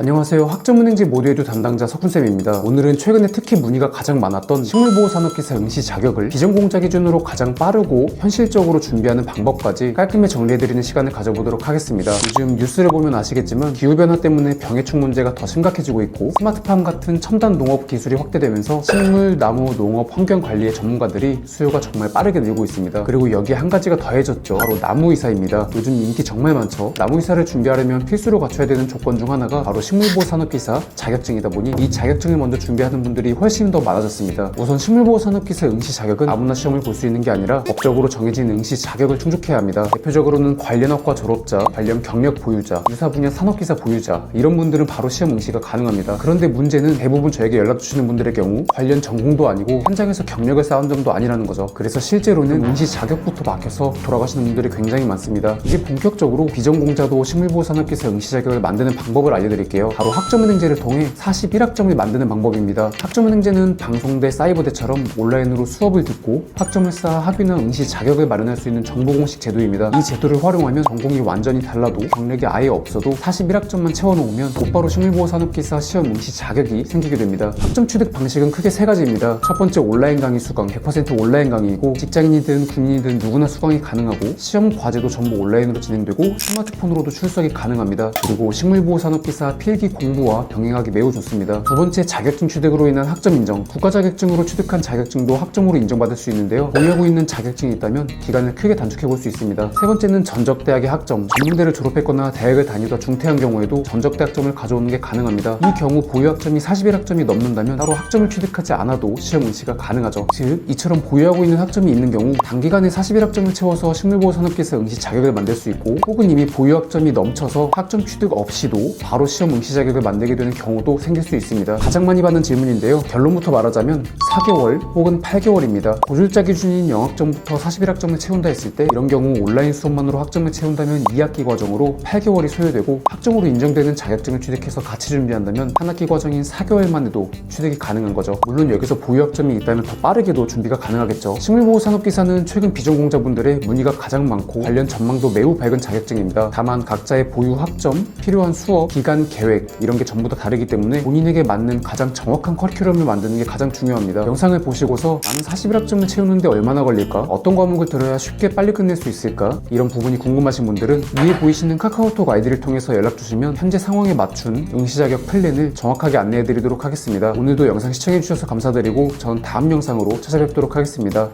안녕하세요. 학점은행지 모두에도 담당자 석훈쌤입니다. 오늘은 최근에 특히 문의가 가장 많았던 식물보호산업기사 응시 자격을 비전공자 기준으로 가장 빠르고 현실적으로 준비하는 방법까지 깔끔히 정리해드리는 시간을 가져보도록 하겠습니다. 요즘 뉴스를 보면 아시겠지만 기후변화 때문에 병해충 문제가 더 심각해지고 있고 스마트팜 같은 첨단 농업 기술이 확대되면서 식물, 나무, 농업, 환경 관리의 전문가들이 수요가 정말 빠르게 늘고 있습니다. 그리고 여기에 한 가지가 더해졌죠. 바로 나무의사입니다. 요즘 인기 정말 많죠. 나무의사를 준비하려면 필수로 갖춰야 되는 조건 중 하나가 바로 식물보호 산업기사 자격증이다 보니 이 자격증을 먼저 준비하는 분들이 훨씬 더 많아졌습니다. 우선 식물보호 산업기사 응시 자격은 아무나 시험을 볼 수 있는 게 아니라 법적으로 정해진 응시 자격을 충족해야 합니다. 대표적으로는 관련학과 졸업자, 관련 경력 보유자, 유사 분야 산업기사 보유자 이런 분들은 바로 시험 응시가 가능합니다. 그런데 문제는 대부분 저에게 연락 주시는 분들의 경우 관련 전공도 아니고 현장에서 경력을 쌓은 점도 아니라는 거죠. 그래서 실제로는 응시 자격부터 막혀서 돌아가시는 분들이 굉장히 많습니다. 이제 본격적으로 비전공자도 식물보호 산업기사 응시 자격을 만드는 방법을 알려드릴게요. 바로 학점은행제를 통해 41학점을 만드는 방법입니다. 학점은행제는 방송대, 사이버대처럼 온라인으로 수업을 듣고 학점을 쌓아 학위나 응시 자격을 마련할 수 있는 정보공식 제도입니다. 이 제도를 활용하면 전공이 완전히 달라도 경력이 아예 없어도 41학점만 채워놓으면 곧바로 식물보호산업기사 시험 응시 자격이 생기게 됩니다. 학점 취득 방식은 크게 세 가지입니다. 첫 번째 온라인 강의 수강, 100% 온라인 강의이고 직장인이든 군인이든 누구나 수강이 가능하고 시험 과제도 전부 온라인으로 진행되고 스마트폰으로도 출석이 가능합니다. 그리고 식물보호산업기사 필기 공부와 병행하기 매우 좋습니다. 두 번째 자격증 취득으로 인한 학점 인정. 국가 자격증으로 취득한 자격증도 학점으로 인정받을 수 있는데요. 보유하고 있는 자격증이 있다면 기간을 크게 단축해 볼 수 있습니다. 세 번째는 전적 대학의 학점. 전문대를 졸업했거나 대학을 다니다 중퇴한 경우에도 전적 대 학점을 가져오는 게 가능합니다. 이 경우 보유 학점이 41 학점이 넘는다면 따로 학점을 취득하지 않아도 시험 응시가 가능하죠. 즉 이처럼 보유하고 있는 학점이 있는 경우 단기간에 41 학점을 채워서 식물보호 산업기사 응시 자격을 만들 수 있고 혹은 이미 보유 학점이 넘쳐서 학점 취득 없이도 바로 시험 응시 자격을 만들게 되는 경우도 생길 수 있습니다. 가장 많이 받는 질문인데요. 결론부터 말하자면 4개월 혹은 8개월입니다. 고졸자 기준인 영학점부터 41학점을 채운다 했을 때 이런 경우 온라인 수업만으로 학점을 채운다면 2학기 과정으로 8개월이 소요되고 학점으로 인정되는 자격증을 취득해서 같이 준비한다면 한 학기 과정인 4개월만 해도 취득이 가능한 거죠. 물론 여기서 보유 학점이 있다면 더 빠르게도 준비가 가능하겠죠. 식물보호 산업기사는 최근 비전공자분들의 문의가 가장 많고 관련 전망도 매우 밝은 자격증입니다. 다만 각자의 보유 학점, 필요한 수업, 기간 계획 이런 게 전부 다 다르기 때문에 본인에게 맞는 가장 정확한 커리큘럼을 만드는 게 가장 중요합니다. 영상을 보시고서 나는 41학점을 채우는데 얼마나 걸릴까? 어떤 과목을 들어야 쉽게 빨리 끝낼 수 있을까? 이런 부분이 궁금하신 분들은 위에 보이시는 카카오톡 아이디를 통해서 연락 주시면 현재 상황에 맞춘 응시 자격 플랜을 정확하게 안내해 드리도록 하겠습니다. 오늘도 영상 시청해 주셔서 감사드리고 전 다음 영상으로 찾아뵙도록 하겠습니다.